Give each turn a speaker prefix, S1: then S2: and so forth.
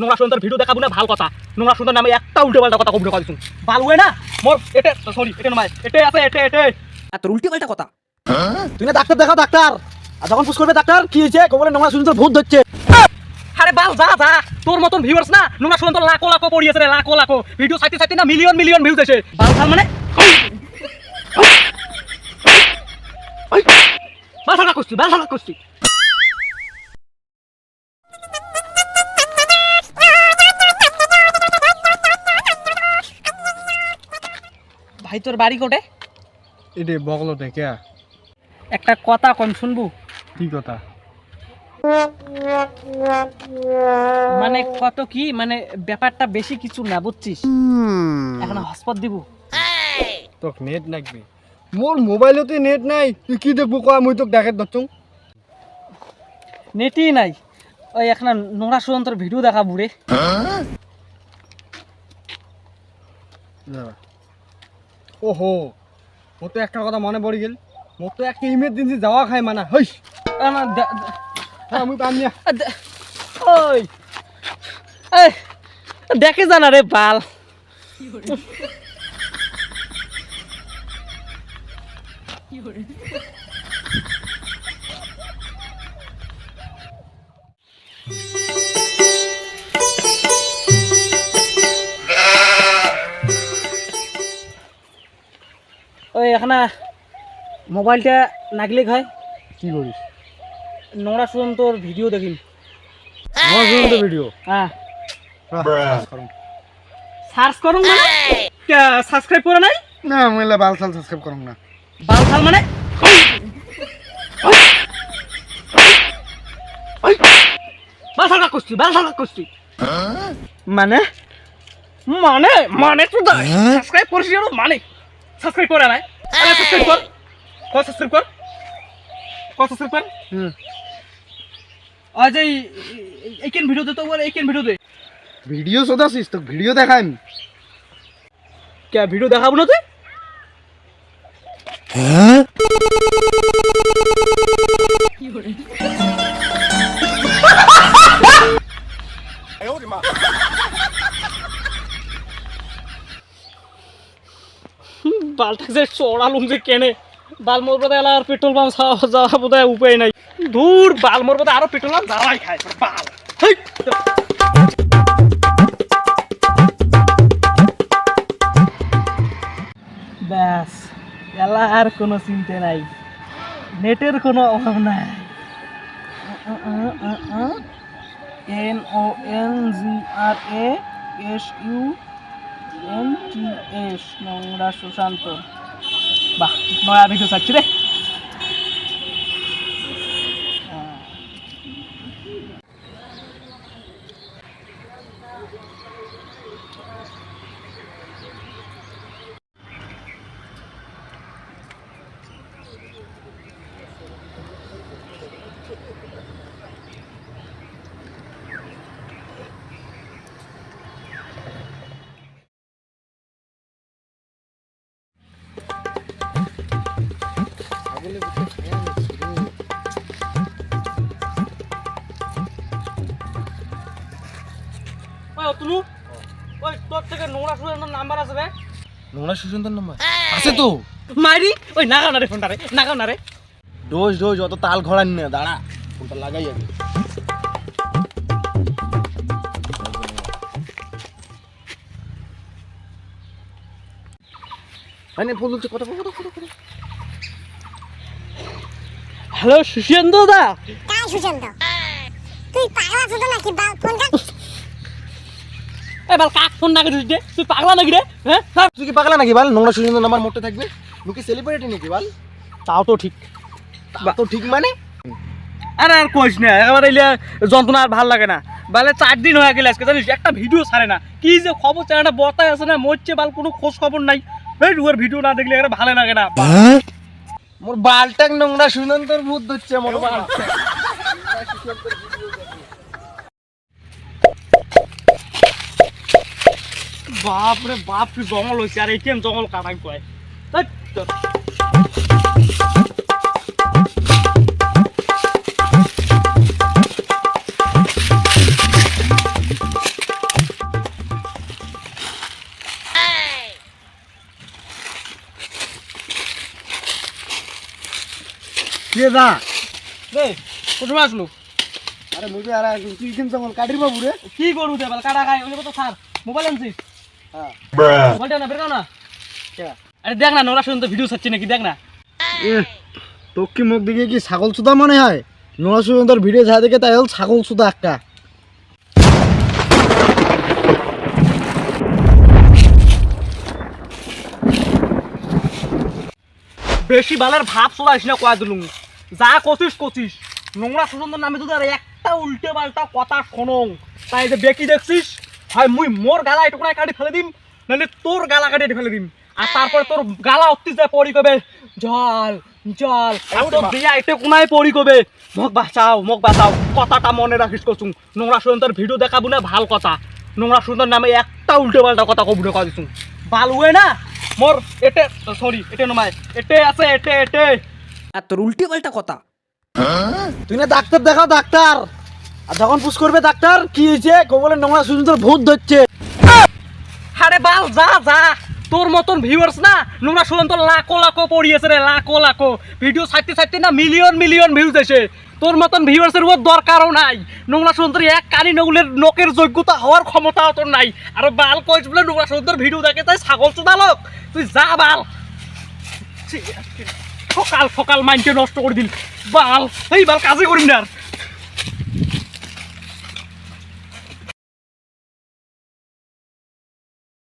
S1: নোংরা সুন্দর ভিডিও দেখাবো না, ভালো কথা। নোংরা সুন্দর নামে একটা উল্টো পাল্টা কথা কবুলে কথা ভালো হয়ে না? মোর, এটে সরি এটে নয় এটে আছে, এটে এটে। আর তোর উল্টে পাল্টা কথা।
S2: তুই না ডাক্তার দেখা, ডাক্তার। আর যখন পুষ করবে ডাক্তার, কি হয়েছে? কবলে নোংরা তোর ভূত ধরছে।
S1: আরে বাল, যা যা। তোর মতন ভিউয়ার্স না, নোংরা সুন্দর লাখো লাখো পড়িয়েছে রে, লাখো লাখো। ভিডিও সাইতে সাইতে না মিলিয়ন মিলিয়ন ভিউজ এসে। বাল খাল মানে? বাল থাকা করছি, বাল থাকা করছি। ভাই তোর বাড়ি কোটে?
S2: এটি বগলতে কে?
S1: একটা কথা কম শুনবু?
S2: কি কথা?
S1: মানে কত কি? মানে ব্যাপারটা বেশি কিছু না বুঝছিস? এখন হসপত দিব।
S2: তোক নেট লাগবে। মোর মোবাইলতে নেট নাই তুই কি দেখব কয়া? মুই তোক দেখাত দচ্ছং
S1: নেটই নাই। ওই এখন নোংরা সুন্দর ভিডিও দেখা বুড়ে
S2: ওহো মোর তো একটা কথা মনে পড়ে গেল। মোর তো একটা ইমার্জেন্সি যাওয়া খাই মানা, হইস। মুই পাম
S1: দেখে জানা রে বাল। ওই এখন মোবাইলটা নাগলে হয়।
S2: কি করিস?
S1: নোংরা সুন্দর ভিডিও দেখিম
S2: আমার শুনতে ভিডিও।
S1: হ্যাঁ। সার্চ করুন মানে? সাবস্ক্রাইব করে নাই?
S2: না মুইলা বাল সাল সাবস্ক্রাইব করুম না।
S1: বাল ফাল মানে? বাল ফাল করছি বাল ফাল করছি
S2: মানে?
S1: মানে? মানে তো সাবস্ক্রাইব করছি মানে? সাবস্ক্রাইব করে নাই। সাবস্ক্রাইব কর কর সাবস্ক্রাইব কর কর সাবস্ক্রাইব কর
S2: হুম
S1: আজ এই এইকেন ভিডিও দে তো বলে এইকেন ভিডিও দে
S2: ভিডিও সোদাছিস তোক ভিডিও দেখাইম
S1: কে ভিডিও দেখাবো না তুই বালটা যে চড়ালুম যে কেনে। বালমোর বোধ আর পেট্রোল পাম্প যাওয়া বোধ উপায় নাই। দূর বালমোর বোধ আরও পেট্রোল পাম্প যাওয়াই খায় বাল। ব্যাস, এলা আর কোনো চিন্তা নাই। নেটের কোনো অভাব নাই। N O N G R S U N T S নোংরা সুশান্ত। বাহ নয়া ভিডিও চাচ্ছি রে। অতনু ওই তোর থেকে নোংরা সুশান্তর নাম্বার আছে রে।
S2: নোংরা সুশান্তর নাম্বার? আছে তো।
S1: মারি ওই নাগাও না রে ফোনটা রে নাগাও না রে।
S2: ডোজ ডোজ অত তাল ঘোড়ান না দাঁড়া ফোনটা লাগাই আগে। মানে কত কত
S1: হ্যালো সুশান্ত দা
S3: কাই সুশান্ত তুই পাগলা ছোট নাকি ফোনটা
S1: এ কাক ফোন নাকি দিতে তুই পাগলা নাকি রে? হ্যাঁ? হ্যাঁ?
S2: তুই কি পাগলা নাকি বল? নোংরা সুশান্তর নাম্বার মোটে থাকবে। তুই কি সেলিব্রিটি নাকি বল?
S1: তাও তো ঠিক।
S2: তো ঠিক মানে?
S1: আরে আর কইস না একেবারে এলে যন্ত্রণা আর ভালো লাগে না। বালে চার দিন হয়ে গেলে আজকে জানিস? একটা ভিডিও ছাড়ে না। কি যে খবর চ্যানেলটা বর্তায় আছে না মরছে বাল কোনো খোঁজ খবর নাই। এই ওর ভিডিও না দেখলে একেবারে ভালো লাগে না।
S2: মোর বালটাক নোংরা সুশান্তর ভূত ধরছে মোর বাল।
S1: বাপ রে বাপ কি জঙ্গল হয়েছে আর এটিএম জঙ্গল কাটাই কয়?
S2: দা? আরে মুখে আর কি কেন জঙ্গল কাটির বাবু রে।
S1: কি করব দে কাটা খাই ওই কথা সার মোবাইল আনছিস? না বের না। আরে দেখ না নোরা শুনতে ভিডিও ছাড়ছি নাকি দেখ না।
S2: তোর কি মুখ দিকে কি ছাগল সুদা মনে হয়? সুন্দর ভিডিও ছাড়া দেখে তাই হল ছাগল সুদা একটা।
S1: বেশি বালের ভাব চলাইস না কয়া দিলুম। যা কচিস কচিস নোংরা সুন্দর নামে তো আর একটা উল্টে পাল্টা কথা শোনো তাই যে বেকি দেখছিস? হয় মুই মোর গালা এটুকুনায় কাটি ফেলে দিম নাহলে তোর গালা কাটি ফেলে দিম। আর তারপরে তোর গালা অতি যায় পড়ি কবে? জল জল তোর দিয়া এটে কোনায় পড়ি কবে? মোক বাঁচাও মোক বাঁচাও কথাটা মনে রাখিস কচুং নোংরা সুন্দর ভিডিও দেখাবো না ভালো কথা। নোংরা সুন্দর নামে একটা উল্টে পাল্টা কথা কবুলে কয়া দিছুং। ভালো না মোর এটে সরি এটে নমায় এটে আছে এটে এটে আর তোর উল্টে পাল্টা কথা।
S2: তুই না ডাক্তার দেখাও ডাক্তার যখন পুষ করবে ডাক্তার, কি হয়েছে? কবলে নোংরা সুন্দর ভূত ধরছে।
S1: আরে বাল, যা যা। তোর মতন ভিউয়ার্স না, নোংরা শুনলাম তোর লাখো লাখো পড়িয়েছে রে, লাখো লাখো। ভিডিও ছাড়তে ছাড়তে না মিলিয়ন মিলিয়ন ভিউজ এসে। তোর মতন ভিউয়ার্সের উপর দরকারও নাই। নোংরা সুন্দর এক কানি নগুলের নকের যোগ্যতা হওয়ার ক্ষমতা তোর নাই। আর বাল কইস বলে, নোংরা সুন্দর ভিডিও দেখে তাই ছাগল চোদালক তুই যা, বাল। সকাল সকাল মাইন্ডকে নষ্ট করে দিল। বাল, এই বাল কাজে করিম না